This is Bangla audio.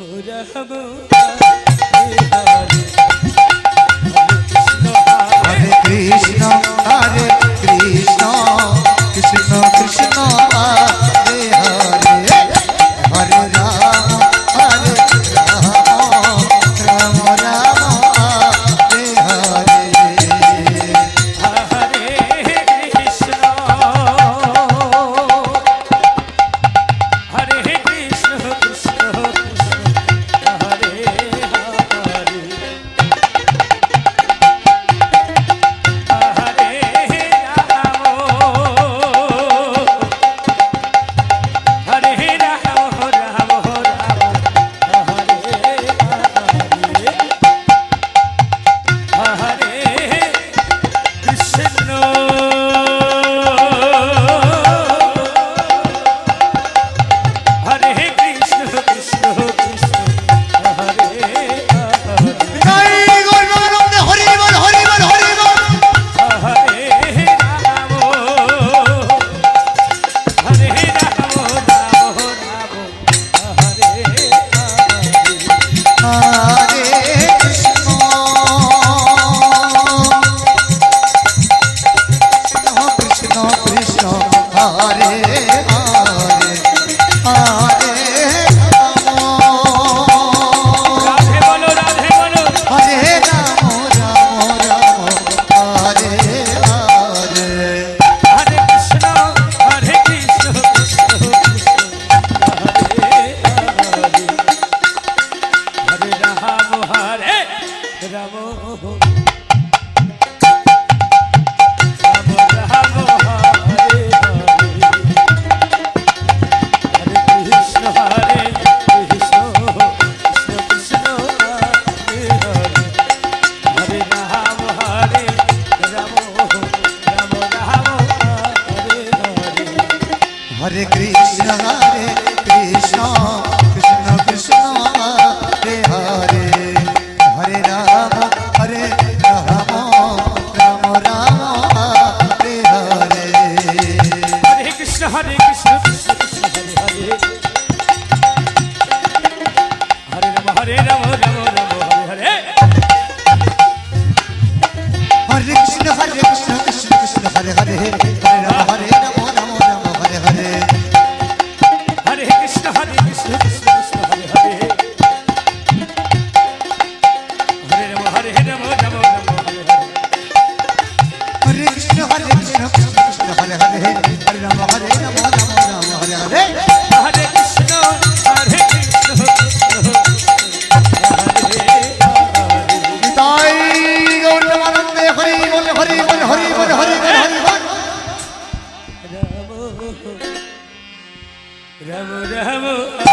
مرحبا Ram Hare Krishna, Hare Krishna, Krishna. Krishna. Ram Ram Ram